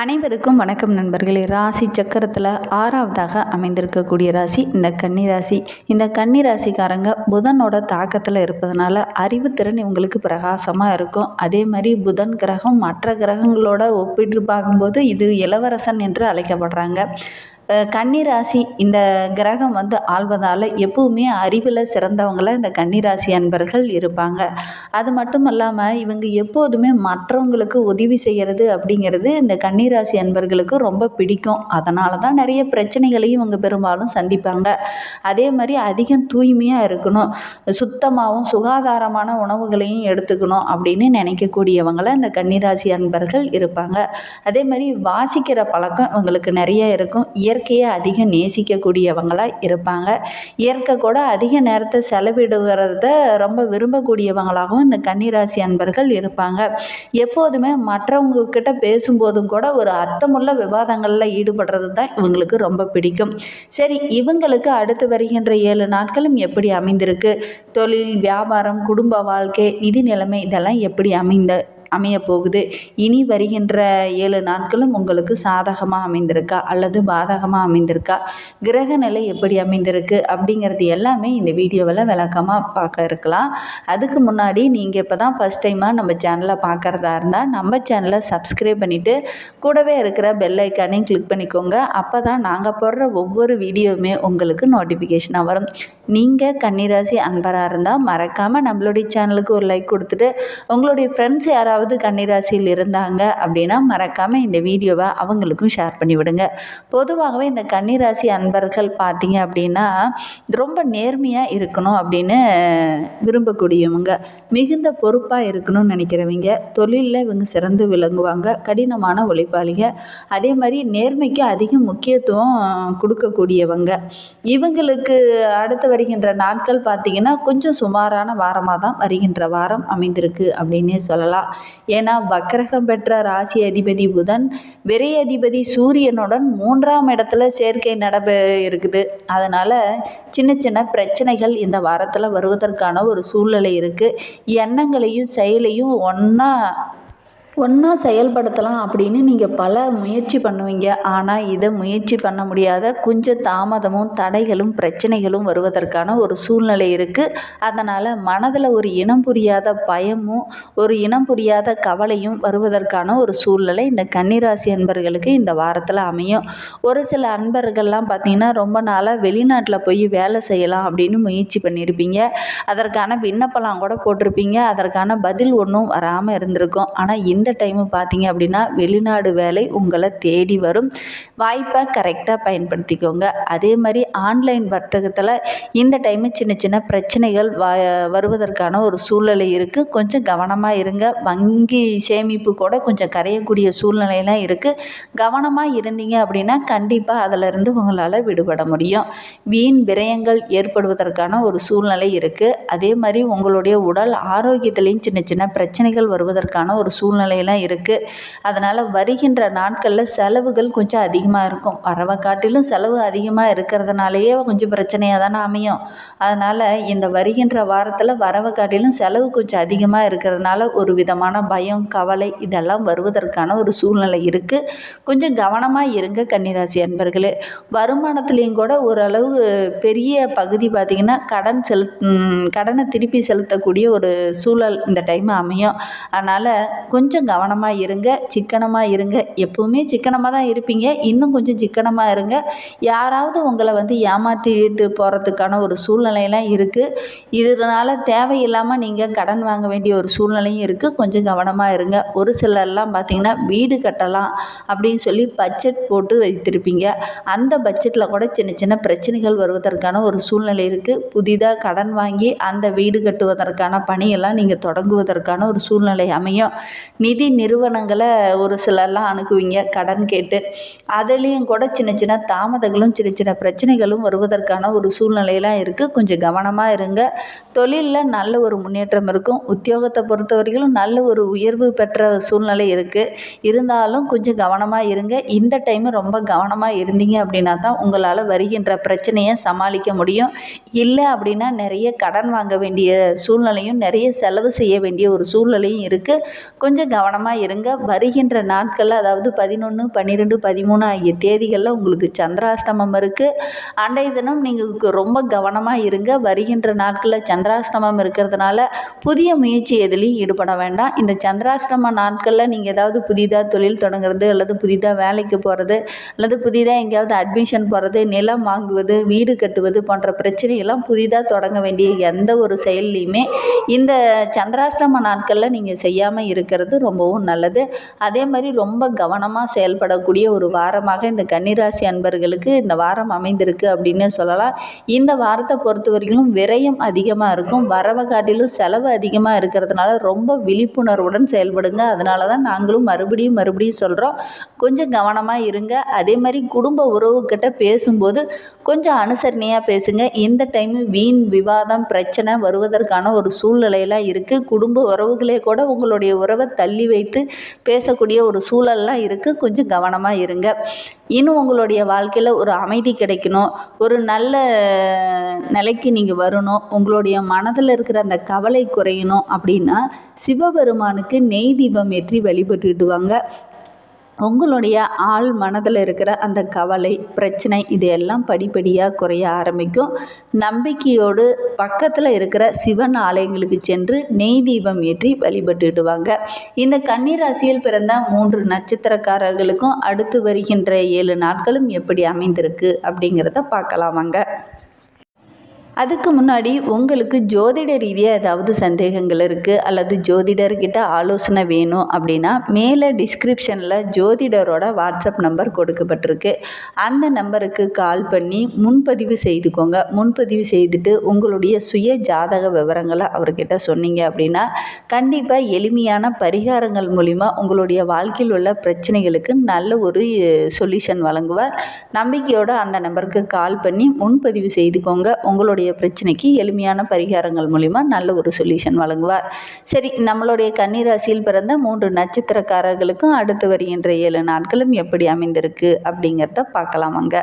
அனைவருக்கும் வணக்கம் நண்பர்களே. ராசி சக்கரத்தில் ஆறாவதாக அமைந்திருக்கக்கூடிய ராசி இந்த கன்னி ராசி. இந்த கன்னி ராசிக்காரங்க புதனோட தாக்கத்தில் இருப்பதனால அறிவுத்திறன் இவங்களுக்கு பிரகாசமாக இருக்கும். அதே மாதிரி புதன் கிரகம் மற்ற கிரகங்களோட ஒப்பிட்டு பார்க்கும்போது இது இளவரசன் என்று அழைக்கப்படுறாங்க. கன்னிராசி இந்த கிரகம் வந்து ஆள்வதால் எப்பவுமே அறிவில் சிறந்தவங்கள இந்த கன்னிராசி அன்பர்கள் இருப்பாங்க. அது மட்டும் இல்லாமல் இவங்க எப்போதுமே மற்றவங்களுக்கு உதவி செய்கிறது அப்படிங்கிறது இந்த கன்னிராசி அன்பர்களுக்கு ரொம்ப பிடிக்கும். அதனால தான் நிறைய பிரச்சனைகளையும் இவங்க பெரும்பாலும் சந்திப்பாங்க. அதே மாதிரி அதிகம் தூய்மையாக இருக்கணும். சுத்தமாகவும் சுகாதாரமான உணவுகளையும் எடுத்துக்கணும் அப்படின்னு நினைக்கக்கூடியவங்கள இந்த கன்னிராசி அன்பர்கள் இருப்பாங்க. அதே மாதிரி வாசிக்கிற பழக்கம் இவங்களுக்கு நிறைய இருக்கும். இயற்கை இயற்கையை அதிகம் நேசிக்கக்கூடியவங்களாக இருப்பாங்க. இயற்கை கூட அதிக நேரத்தை செலவிடுகிறத ரொம்ப விரும்பக்கூடியவங்களாகவும் இந்த கன்னிராசி அன்பர்கள் இருப்பாங்க. எப்போதுமே மற்றவங்க கிட்ட பேசும்போதும் கூட ஒரு அர்த்தமுள்ள விவாதங்களில் ஈடுபடுறது தான் இவங்களுக்கு ரொம்ப பிடிக்கும். சரி இவங்களுக்கு அடுத்து வருகின்ற ஏழு நாட்களும் எப்படி அமைந்திருக்கு? தொழில் வியாபாரம் குடும்ப வாழ்க்கை நிதி நிலைமை இதெல்லாம் எப்படி அமைந்த அமைய போகுது இனி வருகின்ற ஏழு நாட்களும் உங்களுக்கு சாதகமாக அமைந்திருக்கா? அல்லது பாதகமாக அமைந்திருக்கா? கிரக நிலை எப்படி அமைந்திருக்கு? அப்படிங்கிறது எல்லாமே இந்த வீடியோவில் விளக்கமாக பார்க்க இருக்கலாம். அதுக்கு முன்னாடி நீங்கள் இப்போ தான் ஃபஸ்ட் டைமாக நம்ம சேனலை பார்க்குறதா இருந்தால் நம்ம சேனலை சப்ஸ்கிரைப் பண்ணிவிட்டு கூடவே இருக்கிற பெல் ஐக்கானையும் கிளிக் பண்ணிக்கோங்க. அப்போ தான் நாங்கள் போடுற ஒவ்வொரு வீடியோவுமே உங்களுக்கு நோட்டிஃபிகேஷனாக வரும். நீங்கள் கன்னிராசி அன்பராக இருந்தால் மறக்காமல் நம்மளுடைய சேனலுக்கு ஒரு லைக் கொடுத்துட்டு உங்களுடைய ஃப்ரெண்ட்ஸ் யாராவது கன்னிராசியில் இருந்தாங்க அப்படின்னா மறக்காமல் இந்த வீடியோவை அவங்களுக்கும் ஷேர் பண்ணி விடுங்க. பொதுவாகவே இந்த கன்னிராசி அன்பர்கள் பார்த்தீங்க அப்படின்னா ரொம்ப நேர்மையாக இருக்கணும் அப்படின்னு விரும்பக்கூடியவங்க. மிகுந்த பொறுப்பாக இருக்கணும்னு நினைக்கிறவங்க தொழிலில் இவங்க சிறந்து விளங்குவாங்க கடினமான உழைப்பாளிங்க. அதே மாதிரி நேர்மைக்கு அதிக முக்கியத்துவம் கொடுக்கக்கூடியவங்க. இவங்களுக்கு அடுத்து வருகின்ற நாட்கள் பார்த்திங்கன்னா கொஞ்சம் சுமாரான வாரமாக தான் வருகின்ற வாரம் அமைந்திருக்கு அப்படின்னே சொல்லலாம். ஏன்னா வக்கரகம் பெற்ற ராசி அதிபதி புதன் விரை அதிபதி சூரியனுடன் மூன்றாம் இடத்துல சேர்க்கை நடப்ப இருக்குது. அதனால் சின்ன சின்ன பிரச்சனைகள் இந்த வாரத்தில் வருவதற்கான ஒரு சூழ்நிலை இருக்குது எண்ணங்களையும் செயலையும் ஒன்றா ஒன்றா செயல்படுத்தலாம் அப்படின்னு நீங்கள் பல முயற்சி பண்ணுவீங்க. ஆனால் இதை முயற்சி பண்ண முடியாத கொஞ்சம் தாமதமும் தடைகளும் பிரச்சனைகளும் வருவதற்கான ஒரு சூழ்நிலை இருக்குது அதனால் மனதில் ஒரு இனம் புரியாத பயமும் ஒரு இனம் புரியாத கவலையும் வருவதற்கான ஒரு சூழ்நிலை இந்த கன்னிராசி அன்பர்களுக்கு இந்த வாரத்தில் அமையும். ஒரு சில அன்பர்கள்லாம் பார்த்திங்கன்னா ரொம்ப நாளாக வெளிநாட்டில் போய் வேலை செய்யலாம் அப்படின்னு முயற்சி பண்ணியிருப்பீங்க அதற்கான விண்ணப்பலாம் கூட போட்டிருப்பீங்க. அதற்கான பதில் ஒன்றும் வராமல் இருந்திருக்கும். ஆனால் இந்த இந்த டைமு பார்த்தீங்க அப்படின்னா வெளிநாடு வேலை உங்களை தேடி வரும். வாய்ப்பை கரெக்டாக பயன்படுத்திக்கோங்க. அதே மாதிரி ஆன்லைன் வர்த்தகத்தில் இந்த டைமு சின்ன சின்ன பிரச்சனைகள் வ வருவதற்கான ஒரு சூழ்நிலை இருக்குது கொஞ்சம் கவனமாக இருங்க. வங்கி சேமிப்பு கூட கொஞ்சம் கரையக்கூடிய சூழ்நிலையெல்லாம் இருக்குது கவனமாக இருந்தீங்க அப்படின்னா கண்டிப்பாக அதிலிருந்து உங்களால் விடுபட முடியும். வீண் விரயங்கள் ஏற்படுவதற்கான ஒரு சூழ்நிலை இருக்குது அதே மாதிரி உங்களுடைய உடல் ஆரோக்கியத்திலையும் சின்ன சின்ன பிரச்சனைகள் வருவதற்கான ஒரு சூழ்நிலை சூழ்நிலையெல்லாம் இருக்குது அதனால் வருகின்ற நாட்களில் செலவுகள் கொஞ்சம் அதிகமாக இருக்கும். வரவை காட்டிலும் செலவு அதிகமாக இருக்கிறதுனாலேயே கொஞ்சம் பிரச்சனையாக தானே அமையும். அதனால் இந்த வருகின்ற வாரத்தில் வரவை காட்டிலும் செலவு கொஞ்சம் அதிகமாக இருக்கிறதுனால ஒரு விதமான பயம் கவலை இதெல்லாம் வருவதற்கான ஒரு சூழ்நிலை இருக்குது கொஞ்சம் கவனமாக இருங்க கன்னிராசி அன்பர்களே. வருமானத்துலேயும் கூட ஓரளவு பெரிய பகுதி பார்த்திங்கன்னா கடன் செலுத் கடனை திருப்பி செலுத்தக்கூடிய ஒரு சூழல் இந்த டைம் அமையும். அதனால் கொஞ்சம் கவனமாக இருங்க சிக்கனமாக இருங்க. எப்பவுமே சிக்கனமாக தான் இருப்பீங்க. இன்னும் கொஞ்சம் சிக்கனமாக இருங்க. யாராவது உங்களை வந்து ஏமாற்றிட்டு போகிறதுக்கான ஒரு சூழ்நிலையெல்லாம் இருக்குது இதனால் தேவையில்லாமல் நீங்கள் கடன் வாங்க வேண்டிய ஒரு சூழ்நிலையும் இருக்குது கொஞ்சம் கவனமாக இருங்க. ஒரு சிலர்லாம் பார்த்திங்கன்னா வீடு கட்டலாம் அப்படின்னு சொல்லி பட்ஜெட் போட்டு வைத்திருப்பீங்க. அந்த பட்ஜெட்டில் கூட சின்ன சின்ன பிரச்சனைகள் வருவதற்கான ஒரு சூழ்நிலை இருக்குது புதிதாக கடன் வாங்கி அந்த வீடு கட்டுவதற்கான பணியெல்லாம் நீங்கள் தொடங்குவதற்கான ஒரு சூழ்நிலை அமையும். நீ நிதி நிறுவனங்களை ஒரு சிலர்லாம் அணுகுவீங்க கடன் கேட்டு. அதுலேயும் கூட சின்ன சின்ன தாமதங்களும் சின்ன சின்ன பிரச்சனைகளும் வருவதற்கான ஒரு சூழ்நிலையெல்லாம் இருக்குது கொஞ்சம் கவனமாக இருங்க. தொழிலில் நல்ல ஒரு முன்னேற்றம் இருக்கும். உத்தியோகத்தை பொறுத்தவரையிலும் நல்ல ஒரு உயர்வு பெற்ற சூழ்நிலை இருக்குது இருந்தாலும் கொஞ்சம் கவனமாக இருங்க. இந்த டைமு ரொம்ப கவனமாக இருந்தீங்க அப்படின்னா தான் உங்களால் வருகின்ற பிரச்சனையை சமாளிக்க முடியும். இல்லை அப்படின்னா நிறைய கடன் வாங்க வேண்டிய சூழ்நிலையும் நிறைய செலவு செய்ய வேண்டிய ஒரு சூழ்நிலையும் இருக்குது கொஞ்சம் கவனம் கவனமாக இருங்க. வருகின்ற நாட்களில் அதாவது பதினொன்று பன்னிரெண்டு பதிமூணு ஆகிய தேதிகளில் உங்களுக்கு சந்திராஷ்டமம் இருக்குது அன்றைய தினம் நீங்கள் ரொம்ப கவனமாக இருங்க. வருகின்ற நாட்களில் சந்திராஷ்டமம் இருக்கிறதுனால புதிய முயற்சி எதுலேயும் ஈடுபட வேண்டாம். இந்த சந்திராஷ்டம நாட்களில் நீங்கள் ஏதாவது புதிதாக தொழில் தொடங்குறது அல்லது புதிதாக வேலைக்கு போகிறது அல்லது புதிதாக எங்கேயாவது அட்மிஷன் போகிறது நிலம் வாங்குவது வீடு கட்டுவது போன்ற பிரச்சனையெல்லாம் புதிதாக தொடங்க வேண்டிய எந்த ஒரு செயல்லையுமே இந்த சந்திராஷ்டம நாட்களில் நீங்கள் செய்யாமல் இருக்கிறது ரொம்ப ரொம்பவும் நல்லது. அதே மாதிரி ரொம்ப கவனமாக செயல்படக்கூடிய ஒரு வாரமாக இந்த கன்னிராசி அன்பர்களுக்கு இந்த வாரம் அமைந்திருக்கு அப்படின்னு சொல்லலாம். இந்த வாரத்தை பொறுத்த வரைக்கும் விரயம் அதிகமாக இருக்கும். வரவை காட்டிலும் செலவு அதிகமாக இருக்கிறதுனால ரொம்ப விழிப்புணர்வுடன் செயல்படுங்க. அதனால தான் நாங்களும் மறுபடியும் மறுபடியும் சொல்கிறோம் கொஞ்சம் கவனமாக இருங்க. அதே மாதிரி குடும்ப உறவுக்கிட்ட பேசும்போது கொஞ்சம் அனுசரணையாக பேசுங்க. இந்த டைமு வீண் விவாதம் பிரச்சனை வருவதற்கான ஒரு சூழ்நிலையெல்லாம் இருக்குது குடும்ப உறவுகளே கூட உங்களுடைய உறவை தள்ளி வைத்து பேசக்கூடிய ஒரு சூழல்லாம் இருக்குது கொஞ்சம் கவனமாக இருங்க. இன்னும் உங்களுடைய வாழ்க்கையில் ஒரு அமைதி கிடைக்கணும். ஒரு நல்ல நிலைக்கு நீங்கள் வரணும். உங்களுடைய மனதில் இருக்கிற அந்த கவலை குறையணும் அப்படின்னா சிவபெருமானுக்கு நெய் தீபம் ஏற்றி வழிபட்டுட்டு வாங்க உங்களுடைய ஆள் மனதில் இருக்கிற அந்த கவலை பிரச்சனை இதையெல்லாம் படிப்படியாக குறைய ஆரம்பிக்கும். நம்பிக்கையோடு பக்கத்தில் இருக்கிற சிவன் ஆலயங்களுக்கு சென்று நெய் தீபம் ஏற்றி வழிபட்டுடுவாங்க. இந்த கன்னிராசியில் பிறந்த மூன்று நட்சத்திரக்காரர்களுக்கும் அடுத்து வருகின்ற ஏழு நாட்களும் எப்படி அமைந்திருக்கு அப்படிங்கிறத பார்க்கலாம் வாங்க அதுக்கு முன்னாடி உங்களுக்கு ஜோதிட ரீதியாக ஏதாவது சந்தேகங்கள் இருக்குது அல்லது ஜோதிடர்கிட்ட ஆலோசனை வேணும் அப்படின்னா மேலே டிஸ்கிரிப்ஷனில் ஜோதிடரோட வாட்ஸ்அப் நம்பர் கொடுக்கப்பட்டிருக்கு. அந்த நம்பருக்கு கால் பண்ணி முன்பதிவு செய்துக்கோங்க. முன்பதிவு செய்துட்டு உங்களுடைய சுய ஜாதக விவரங்களை அவர்கிட்ட சொன்னீங்க அப்படின்னா கண்டிப்பாக எளிமையான பரிகாரங்கள் மூலிமா உங்களுடைய வாழ்க்கையில் உள்ள பிரச்சனைகளுக்கு நல்ல ஒரு சொல்யூஷன் வழங்குவார். நம்பிக்கையோடு அந்த நம்பருக்கு கால் பண்ணி முன்பதிவு செய்துக்கோங்க. உங்களுடைய பிரச்சனைக்கு எளிமையான பரிகாரங்கள் மூலிமா நல்ல ஒரு சொல்யூஷன் வழங்குவார். சரி நம்மளுடைய கன்னிராசியில் பிறந்த மூன்று நட்சத்திரக்காரர்களுக்கும் அடுத்து வருகின்ற ஏழு நாட்களும் எப்படி அமைந்திருக்கு அப்படிங்கிறத பார்க்கலாம் அங்கே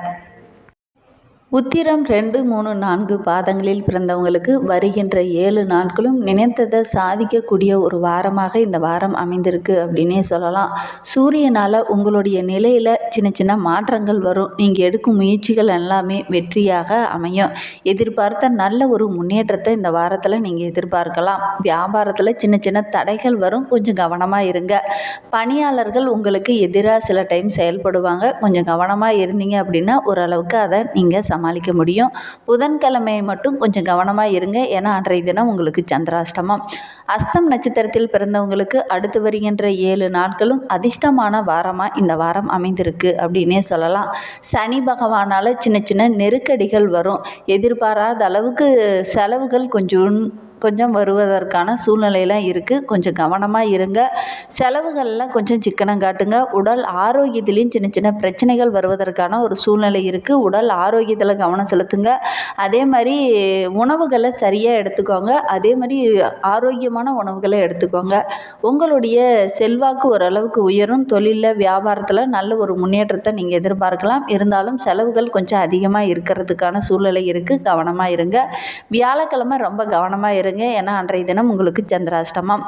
உத்திரம் ரெண்டு மூணு நான்கு பாதங்களில் பிறந்தவங்களுக்கு வருகின்ற ஏழு நாட்களும் நினைத்ததை சாதிக்கக்கூடிய ஒரு வாரமாக இந்த வாரம் அமைந்திருக்கு அப்படின்னே சொல்லலாம். சூரியனால் உங்களுடைய நிலையில் சின்ன சின்ன மாற்றங்கள் வரும். நீங்கள் எடுக்கும் முயற்சிகள் எல்லாமே வெற்றியாக அமையும். எதிர்பார்த்த நல்ல ஒரு முன்னேற்றத்தை இந்த வாரத்தில் நீங்கள் எதிர்பார்க்கலாம். வியாபாரத்தில் சின்ன சின்ன தடைகள் வரும். கொஞ்சம் கவனமாக இருங்க. பணியாளர்கள் உங்களுக்கு எதிராக சில டைம் செயல்படுவாங்க. கொஞ்சம் கவனமாக இருந்தீங்க அப்படின்னா ஓரளவுக்கு அதை நீங்கள் சமாளிக்க முடியும். புதன்கிழமை மட்டும் கொஞ்சம் கவனமாக இருங்க. ஏன்னா அன்றைய தினம் உங்களுக்கு சந்திராஷ்டமம். அஸ்தம் நட்சத்திரத்தில் பிறந்தவங்களுக்கு அடுத்து வருகின்ற ஏழு நாட்களும் அதிர்ஷ்டமான வாரமாக இந்த வாரம் அமைந்திருக்கு அப்படின்னே சொல்லலாம். சனி பகவானால் சின்ன சின்ன நெருக்கடிகள் வரும். எதிர்பாராத அளவுக்கு செலவுகள் கொஞ்சம் கொஞ்சம் வருவதற்கான சூழ்நிலையெல்லாம் இருக்குது கொஞ்சம் கவனமாக இருங்க. செலவுகள்லாம் கொஞ்சம் சிக்கனம் காட்டுங்க. உடல் ஆரோக்கியத்திலையும் சின்ன சின்ன பிரச்சனைகள் வருவதற்கான ஒரு சூழ்நிலை இருக்குது உடல் ஆரோக்கியத்தில் கவனம் செலுத்துங்க. அதே மாதிரி உணவுகளை சரியாக எடுத்துக்கோங்க. அதே மாதிரி ஆரோக்கியமான உணவுகளை எடுத்துக்கோங்க. உங்களுடைய செல்வாக்கு ஓரளவுக்கு உயரும். தொழிலில் வியாபாரத்தில் நல்ல ஒரு முன்னேற்றத்தை நீங்கள் எதிர்பார்க்கலாம். இருந்தாலும் செலவுகள் கொஞ்சம் அதிகமாக இருக்கிறதுக்கான சூழ்நிலை இருக்குது கவனமாக இருங்க. வியாழக்கிழமை ரொம்ப கவனமாக இருங்க. ஏன்னா அன்றைய தினம் உங்களுக்கு சந்திராஷ்டமம்.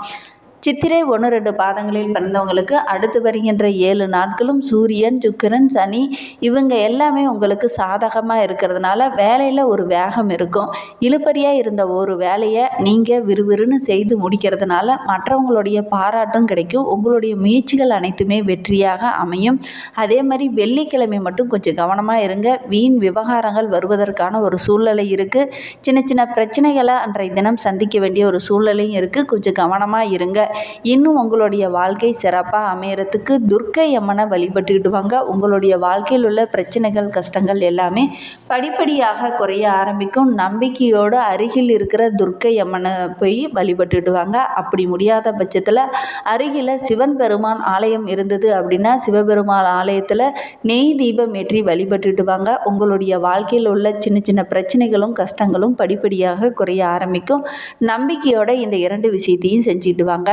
சித்திரை ஒன்று ரெண்டு பாதங்களில் பிறந்தவங்களுக்கு அடுத்து வருகின்ற ஏழு நாட்களும் சூரியன் சுக்கிரன் சனி இவங்க எல்லாமே உங்களுக்கு சாதகமாக இருக்கிறதுனால வேலையில் ஒரு வேகம் இருக்கும். இழுப்பறியாக இருந்த ஒரு வேலையை நீங்கள் விறுவிறுன்னு செய்து முடிக்கிறதுனால மற்றவங்களுடைய பாராட்டும் கிடைக்கும். உங்களுடைய முயற்சிகள் அனைத்துமே வெற்றியாக அமையும். அதே மாதிரி வெள்ளிக்கிழமை மட்டும் கொஞ்சம் கவனமாக இருங்க. வீண் விவகாரங்கள் வருவதற்கான ஒரு சூழ்நிலை இருக்குது சின்ன சின்ன பிரச்சனைகளை அன்றைய தினம் சந்திக்க வேண்டிய ஒரு சூழ்நிலையும் இருக்குது கொஞ்சம் கவனமாக இருங்க. இன்னும் உங்களுடைய வாழ்க்கை சிறப்பாக அமையறதுக்கு துர்க்கை அம்மனை வழிபட்டுக்கிட்டு வாங்க உங்களுடைய வாழ்க்கையில் உள்ள பிரச்சனைகள் கஷ்டங்கள் எல்லாமே படிப்படியாக குறைய ஆரம்பிக்கும். நம்பிக்கையோடு அருகில் இருக்கிற துர்க்கை அம்மனை போய் வழிபட்டுட்டு வாங்க அப்படி முடியாத பட்சத்தில் அருகில் சிவன் பெருமான் ஆலயம் இருந்தது அப்படின்னா சிவபெருமான் ஆலயத்தில் நெய் தீபம் ஏற்றி வழிபட்டுட்டு வாங்க உங்களுடைய வாழ்க்கையில் உள்ள சின்ன சின்ன பிரச்சனைகளும் கஷ்டங்களும் படிப்படியாக குறைய ஆரம்பிக்கும். நம்பிக்கையோட இந்த இரண்டு விஷயத்தையும் செஞ்சுட்டு வாங்க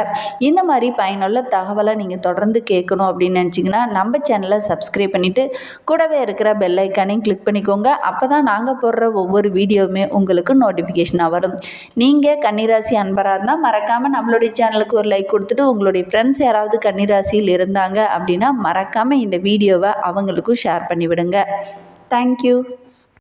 இந்த மாதிரி பயனுள்ள தகவலை நீங்கள் தொடர்ந்து கேட்கணும் அப்படின்னு நினச்சிங்கன்னா நம்ம சேனலை சப்ஸ்கிரைப் பண்ணிவிட்டு கூடவே இருக்கிற பெல் ஐக்கானையும் கிளிக் பண்ணிக்கோங்க. அப்போ தான் நாங்கள் போடுற ஒவ்வொரு வீடியோவுமே உங்களுக்கு நோட்டிஃபிகேஷனாக வரும். நீங்கள் கன்னிராசி அன்பராக இருந்தால் மறக்காமல் நம்மளுடைய சேனலுக்கு ஒரு லைக் கொடுத்துட்டு உங்களுடைய ஃப்ரெண்ட்ஸ் யாராவது கன்னிராசியில் இருந்தாங்க அப்படின்னா மறக்காமல் இந்த வீடியோவை அவங்களுக்கும் ஷேர் பண்ணிவிடுங்க. தேங்க்யூ